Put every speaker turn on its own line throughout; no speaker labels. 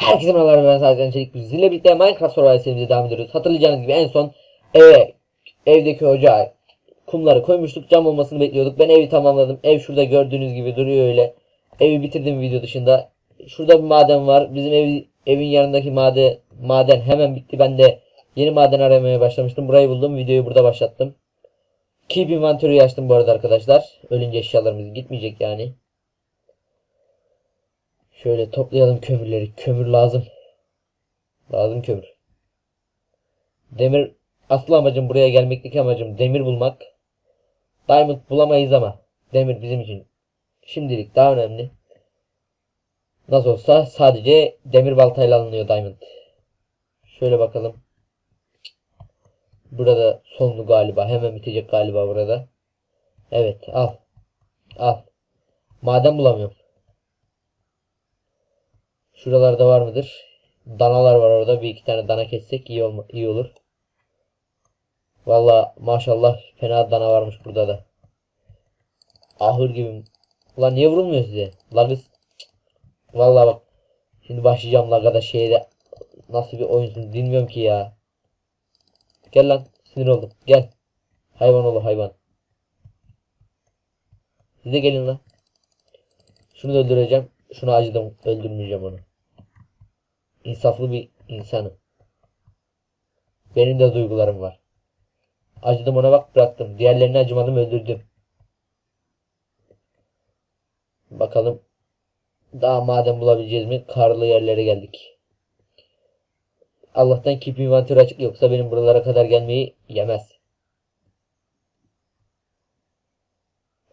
Herkese merhaba ben Sadece Çelik. Biz Sizinle birlikte Minecraft Survival serimize devam ediyoruz. Hatırlayacağınız gibi en son eve, evdeki ocağa kumları koymuştuk. Cam olmasını bekliyorduk. Ben evi tamamladım. Ev şurada gördüğünüz gibi duruyor öyle. Evi bitirdim video dışında. Şurada bir maden var. Bizim ev, evin yanındaki maden, maden hemen bitti. Ben de yeni maden aramaya başlamıştım. Burayı buldum. Videoyu burada başlattım. Keep inventory'yi açtım bu arada arkadaşlar. Ölünce eşyalarımız gitmeyecek yani. Şöyle toplayalım kömürleri. Kömür lazım. Lazım kömür. Demir asıl amacım buraya gelmekteki amacım demir bulmak. Diamond bulamayız ama demir bizim için şimdilik daha önemli. Nasıl olsa sadece demir baltayla alınıyor diamond. Şöyle bakalım. Burada sonlu galiba. Hemen bitecek galiba burada. Evet al. Al. Maden bulamıyorum. Şuralarda var mıdır? Danalar var orada. Bir iki tane dana kessek iyi, olma, iyi olur. Valla maşallah fena dana varmış burada da. Ahır gibi. Ulan niye vurulmuyor size? Lagız. Valla bak. Şimdi başlayacağım lagada şeyde. Nasıl bir oyunsun bilmiyorum ki ya. Gel lan. Sinir oldum. Gel. Hayvan oğlu hayvan. Siz de gelin lan. Şunu da öldüreceğim. Şunu acıdım. Öldürmeyeceğim onu. İnsaflı bir insanım. Benim de duygularım var. Acıdım ona bak bıraktım. Diğerlerini acımadım öldürdüm. Bakalım. Daha maden bulabileceğiz mi? Karlı yerlere geldik. Allah'tan keep inventory açık yoksa benim buralara kadar gelmeyi yemez.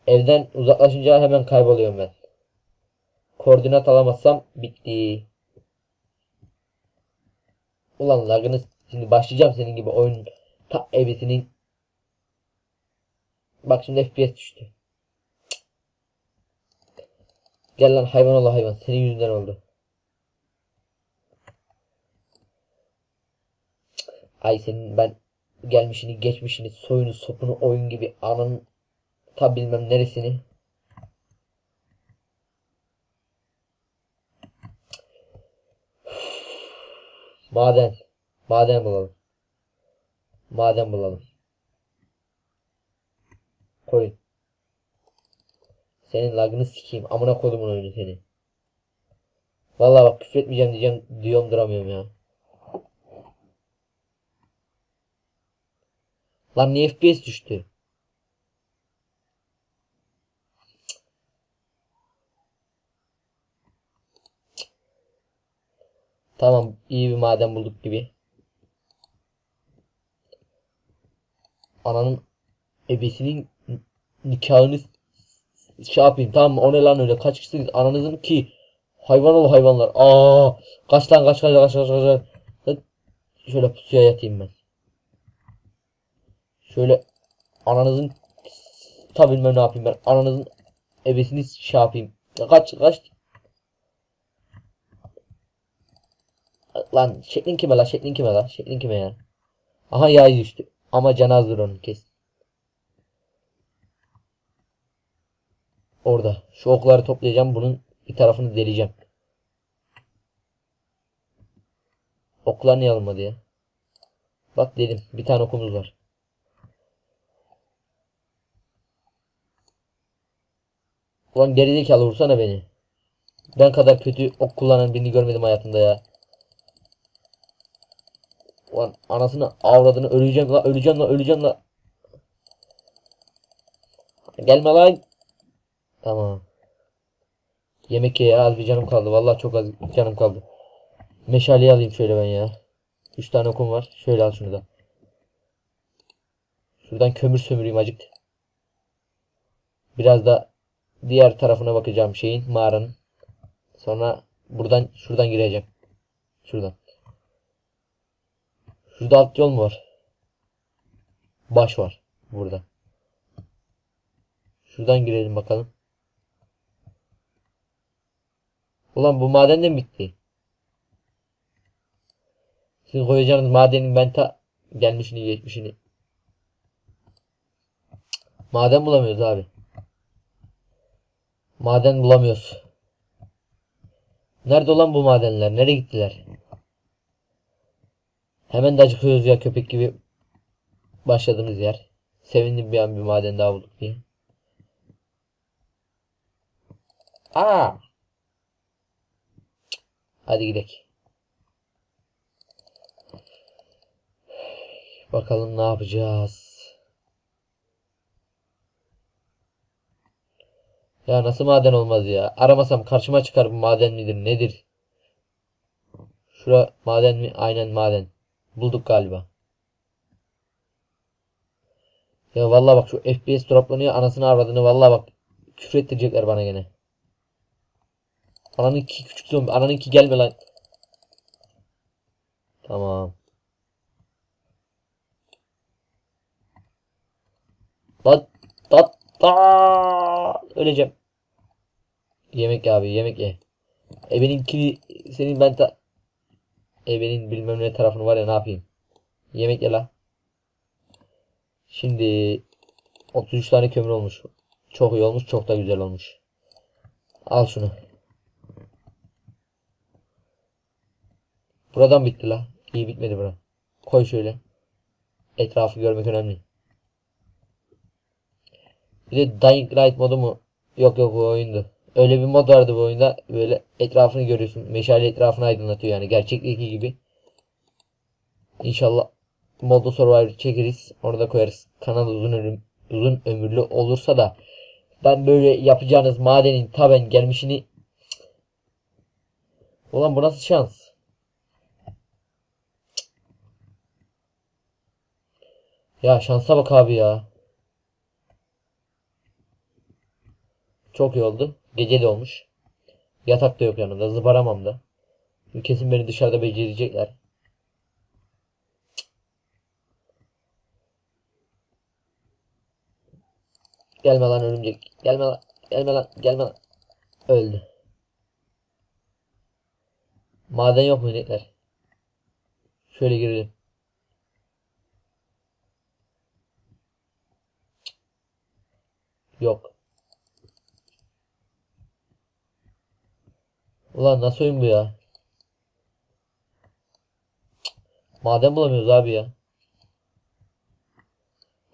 Evden uzaklaşınca hemen kayboluyorum ben. Koordinat alamazsam bitti. Ulan lagını şimdi başlayacağım senin gibi oyun ta ebesinin. Bak şimdi FPS düştü. Gel lan hayvan ola hayvan. Senin yüzünden oldu. Ay senin ben gelmişini geçmişini soyunu sopunu oyun gibi anın ta bilmem neresini. Maden. Maden bulalım. Maden bulalım. Koyun. Senin lagını sikeyim. Amına kodumun oyunu seni. Vallahi bak küfür etmeyeceğim diyeceğim diyorum duramıyorum ya. Lan niye FPS düştü? Tamam iyi bir maden bulduk gibi. Ananın ebesinin nikahını şey yapayım tamam mı? O ne lan öyle kaç kişisiniz ananızın ki hayvan ol hayvanlar. Aa kaç lan kaç kaç kaç kaç kaç. kaç. Şöyle pusuya yatayım ben. Şöyle ananızın tabi bilmem ne yapayım ben. Ananızın ebesini şey yapayım. Kaç kaç Lan şeklin kime la şeklin kime la şeklin kime ya. Aha yay düştü. Ama canazdır onun kes. Orada. Şu okları toplayacağım. Bunun bir tarafını deleceğim. Oklar niye alınmadı ya? Bak dedim. Bir tane okumuz var. Ulan gerizekalı vursana beni. Ben kadar kötü ok kullanan birini görmedim hayatımda ya. Ulan anasını avradını öleceğim la öleceğim la öleceğim la. Gelme lan. Tamam. Yemek ye az bir canım kaldı. Vallahi çok az canım kaldı. Meşaleyi alayım şöyle ben ya. 3 tane okum var. Şöyle al şunu da. Şuradan kömür sömüreyim acık. Biraz da diğer tarafına bakacağım şeyin mağaranın. Sonra buradan şuradan gireceğim. Şuradan. Şurada alt yol mu var? Baş var. Burada. Şuradan girelim bakalım. Ulan bu maden de mi bitti? Siz koyacağınız madenin ben ta gelmişini geçmişini. Maden bulamıyoruz abi. Maden bulamıyoruz. Nerede olan bu madenler? Nereye gittiler? Hemen de acıkıyoruz ya köpek gibi. Başladığımız yer. Sevindim bir an bir maden daha bulduk diye. Aa! Hadi gidelim. Bakalım ne yapacağız. Ya nasıl maden olmaz ya? Aramasam karşıma çıkar bu maden midir nedir? Şura maden mi? Aynen maden. Bulduk galiba. Ya vallahi bak şu FPS droplanıyor anasını avradını vallahi bak küfür ettirecekler bana gene. Ananın ki küçük zombi. Ananın ki gelme lan. Tamam. Lan lan lan öleceğim. Yemek ye abi yemek ye. E benimki senin ben ta e benim bilmem ne tarafını var ya ne yapayım. Yemek ye la. Şimdi 33 tane kömür olmuş. Çok iyi olmuş çok da güzel olmuş. Al şunu. Buradan bitti la. İyi bitmedi bura. Koy şöyle. Etrafı görmek önemli. Bir de Dying Light modu mu? Yok yok bu oyundu. Öyle bir mod vardı bu oyunda. Böyle etrafını görüyorsun. Meşale etrafını aydınlatıyor yani. Gerçekteki gibi. İnşallah modlu Survivor çekeriz. Orada koyarız. Kanal uzun ömürlü, uzun ömürlü olursa da ben böyle yapacağınız madenin taben gelmişini Ulan bu nasıl şans? Ya şansa bak abi ya. Çok iyi oldu. Gece de olmuş. Yatak da yok yanında. Zıbaramam da. Kesin beni dışarıda becerecekler. Gelme lan örümcek. Gelme lan. Gelme lan. Gelme lan. Öldü. Maden yok mu inekler? Şöyle girelim. Yok. Ulan nasıl oyun bu ya? Maden bulamıyoruz abi ya.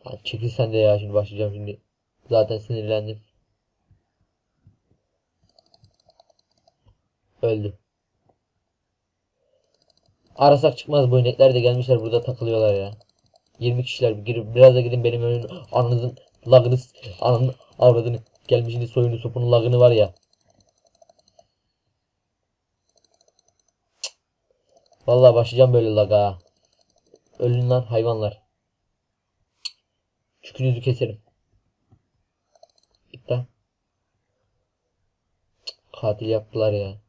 Lan çekil sen de ya şimdi başlayacağım şimdi. Zaten sinirlendim. Öldü. Arasak çıkmaz bu inekler de gelmişler burada takılıyorlar ya. 20 kişiler girip biraz da gidin benim önüm anınızın lagını ananın avradını gelmişini soyunu sopunun lagını var ya. Vallahi başlayacağım böyle laga. Ölün lan hayvanlar. Çükünüzü keserim. Lan. Katil yaptılar ya.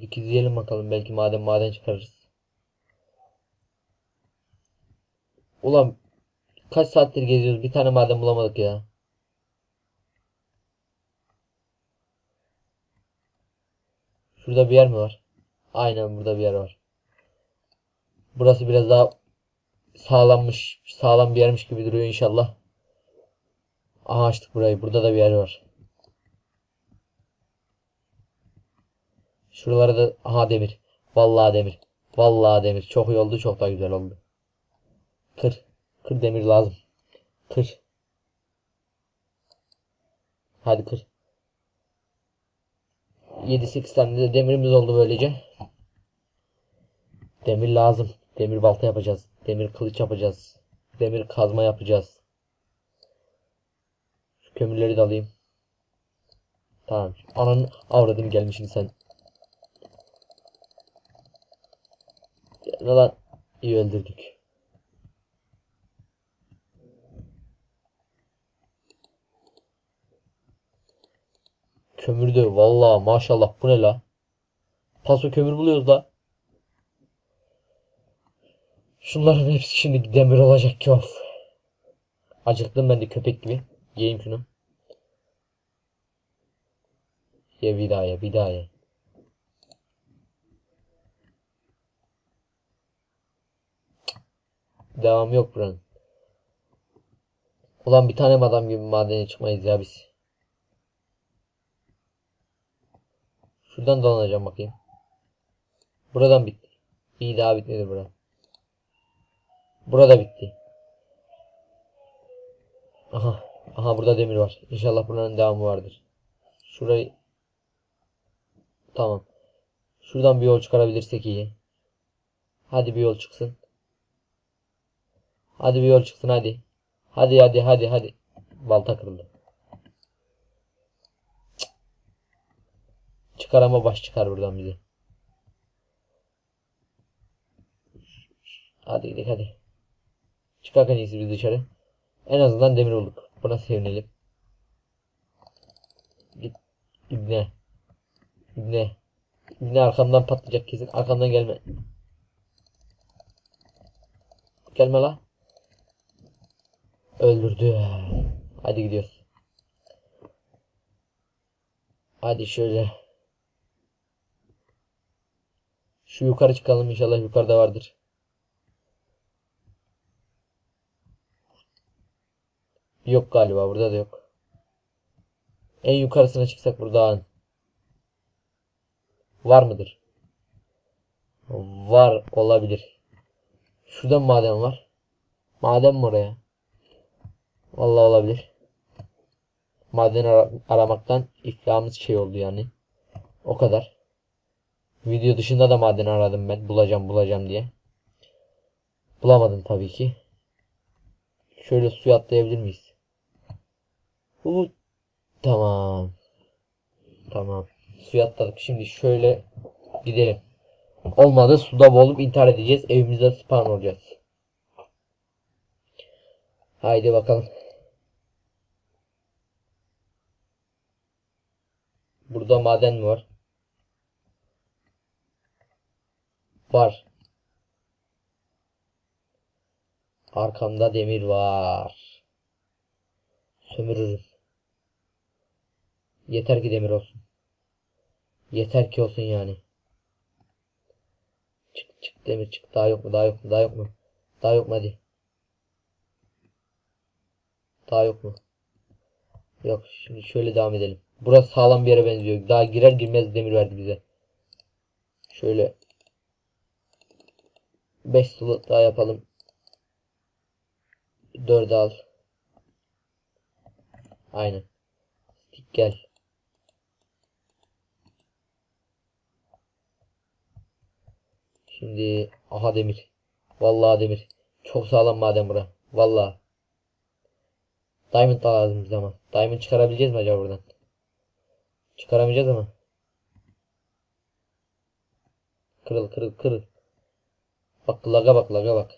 Dikizleyelim bakalım belki maden maden çıkarırız. Ulan kaç saattir geziyoruz bir tane maden bulamadık ya. Şurada bir yer mi var? Aynen burada bir yer var. Burası biraz daha sağlanmış, sağlam bir yermiş gibi duruyor inşallah. Aha açtık burayı. Burada da bir yer var. Şuralara da aha demir. Vallahi demir. Vallahi demir. Çok iyi oldu. Çok da güzel oldu. Kır. Kır demir lazım. Kır. Hadi kır. 7-8 tane de demirimiz oldu böylece. Demir lazım. Demir balta yapacağız. Demir kılıç yapacağız. Demir kazma yapacağız. Şu kömürleri de alayım. Tamam. Ananın avradını gelmişsin sen. Ne lan? İyi öldürdük. Kömür de vallahi maşallah bu ne la? Paso kömür buluyoruz la. Şunların hepsi şimdi demir olacak ki of. Acıktım ben de köpek gibi. Yiyeyim şunu. Ye bir daha ye bir daha ye. Devam yok buranın. Ulan bir tane adam gibi madene çıkmayız ya biz. Şuradan dolanacağım bakayım. Buradan bitti. İyi daha bitmedi bura. Burada bitti. Aha. Aha burada demir var. İnşallah buranın devamı vardır. Şurayı Tamam. Şuradan bir yol çıkarabilirsek iyi. Hadi bir yol çıksın. Hadi bir yol çıksın hadi. Hadi hadi hadi hadi. Balta kırıldı. Çıkar ama baş çıkar buradan bize. Hadi gidelim hadi. Çıkak en iyisi biz dışarı. En azından demir olduk. Buna sevinelim. Git. İbne. İbne. İbne arkamdan patlayacak kesin. Arkamdan gelme. Gelme la. Öldürdü. Hadi gidiyoruz. Hadi şöyle. Şu yukarı çıkalım inşallah yukarıda vardır. Yok galiba burada da yok. En yukarısına çıksak burada var mıdır? Var olabilir. Şurada maden var. Maden mi oraya? Vallahi olabilir. Maden ara- aramaktan iflahımız şey oldu yani. O kadar. Video dışında da maden aradım ben. Bulacağım bulacağım diye. Bulamadım tabii ki. Şöyle suya atlayabilir miyiz? Hu tamam. Tamam. Suya atladık. Şimdi şöyle gidelim. Olmadı suda boğulup intihar edeceğiz. Evimizde spawn olacağız. Haydi bakalım. Burada maden mi var? Var. Arkamda demir var. Sömürürüm. Yeter ki demir olsun. Yeter ki olsun yani. Çık çık demir çık. Daha yok mu? Daha yok mu? Daha yok mu? Daha yok mu hadi. Daha yok mu? Yok. Şimdi şöyle devam edelim. Burası sağlam bir yere benziyor. Daha girer girmez demir verdi bize. Şöyle 5 slot daha yapalım. 4 al. Aynen. Stick gel. Şimdi aha demir. Vallahi demir. Çok sağlam maden bura. Vallahi. Diamond da lazım bize ama. Diamond çıkarabileceğiz mi acaba buradan? Çıkaramayacağız ama. Kırıl kırıl kırıl. Bak laga bak laga bak.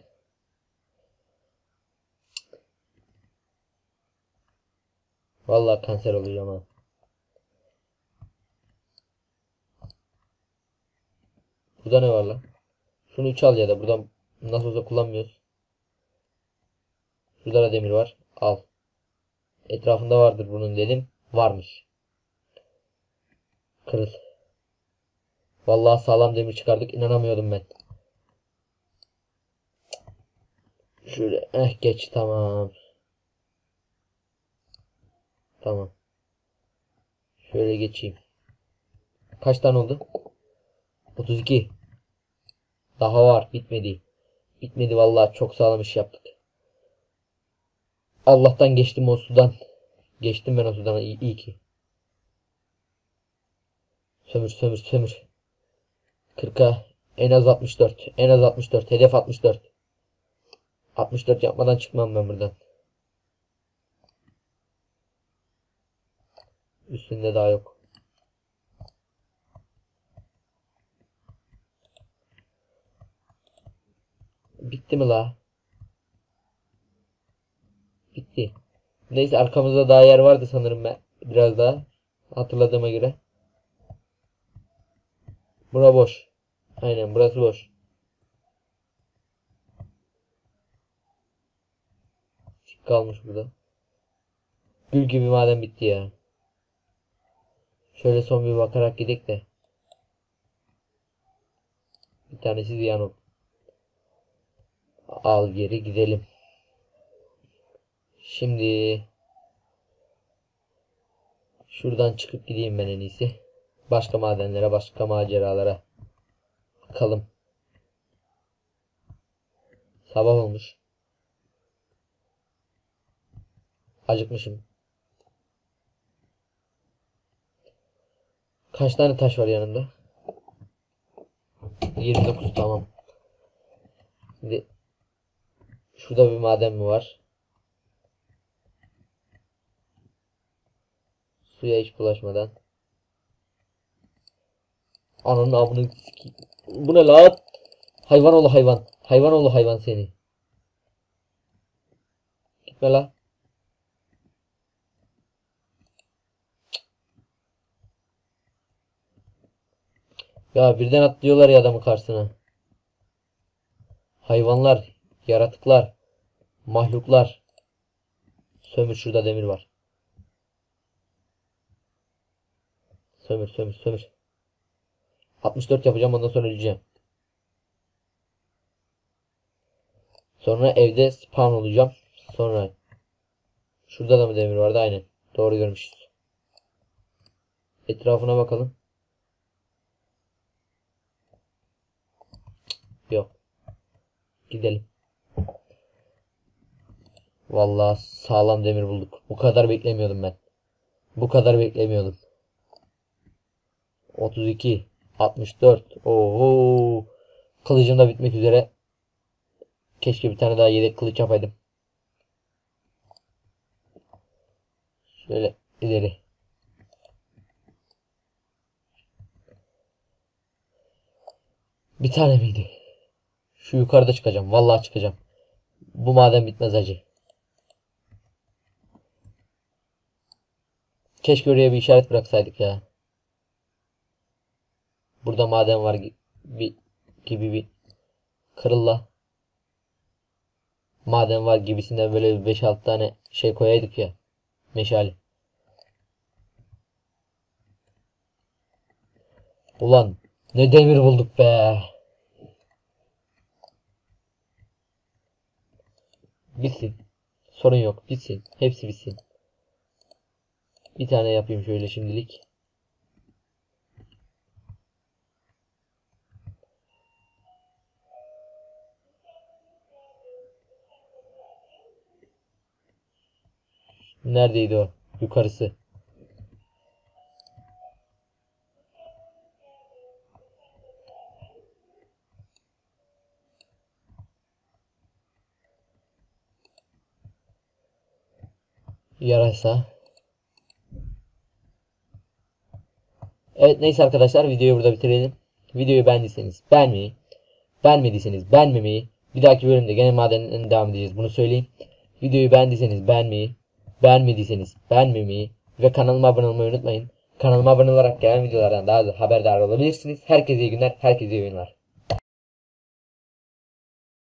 Vallahi kanser oluyor ama. Burada ne var lan? Şunu 3 al ya da buradan nasıl olsa kullanmıyoruz. Şurada da demir var. Al. Etrafında vardır bunun dedim. Varmış. Kırıl. Vallahi sağlam demir çıkardık. İnanamıyordum ben. Şöyle eh geç tamam. Tamam. Şöyle geçeyim. Kaç tane oldu? 32. Daha var. Bitmedi. Bitmedi vallahi çok sağlam iş yaptık. Allah'tan geçtim o sudan. Geçtim ben o sudan iyi, iyi ki. Sömür sömür sömür. 40'a en az 64. En az 64. Hedef 64. 64 yapmadan çıkmam ben buradan. Üstünde daha yok. Bitti mi la? Bitti. Neyse arkamızda daha yer vardı sanırım ben. Biraz daha. Hatırladığıma göre. Bura boş. Aynen burası boş. Çık kalmış burada. Gül gibi maden bitti ya. Şöyle son bir bakarak gidek de. Bir tanesi ziyan oldu. Al geri gidelim. Şimdi şuradan çıkıp gideyim ben en iyisi. Başka madenlere, başka maceralara. Bakalım. Sabah olmuş. Acıkmışım. Kaç tane taş var yanında? 29 tamam. Şimdi şurada bir maden mi var? Suya hiç bulaşmadan. Ananın abını. Bu ne lan? Hayvan oğlu hayvan. Hayvan oğlu hayvan seni. Gitme la. Ya birden atlıyorlar ya adamın karşısına. Hayvanlar, yaratıklar, mahluklar. Sömür şurada demir var. Sömür sömür sömür. 64 yapacağım ondan sonra öleceğim. Sonra evde spawn olacağım. Sonra şurada da mı demir vardı? Aynen. Doğru görmüşüz. Etrafına bakalım. Yok. Gidelim. Vallahi sağlam demir bulduk. Bu kadar beklemiyordum ben. Bu kadar beklemiyordum. 32 64 Oho. Kılıcım da bitmek üzere. Keşke bir tane daha yedek kılıç yapaydım. Şöyle ileri. Bir tane miydi? Şu yukarıda çıkacağım. Vallahi çıkacağım. Bu maden bitmez acı. Keşke oraya bir işaret bıraksaydık ya. Burada maden var gibi gibi bir kırılla. Maden var gibisinden böyle 5-6 tane şey koyaydık ya. Meşale. Ulan ne demir bulduk be. Bitsin. Sorun yok. Bitsin. Hepsi bitsin. Bir tane yapayım şöyle şimdilik. Neredeydi o? Yukarısı. Yarasa. Neyse arkadaşlar videoyu burada bitirelim. Videoyu beğendiyseniz beğenmeyi, beğenmediyseniz beğenmemeyi, bir dahaki bölümde gene madenlerine devam edeceğiz bunu söyleyeyim. Videoyu beğendiyseniz beğenmeyi, beğenmediyseniz beğenmemeyi ve kanalıma abone olmayı unutmayın. Kanalıma abone olarak gelen videolardan daha da haberdar olabilirsiniz. Herkese iyi günler, herkese iyi oyunlar.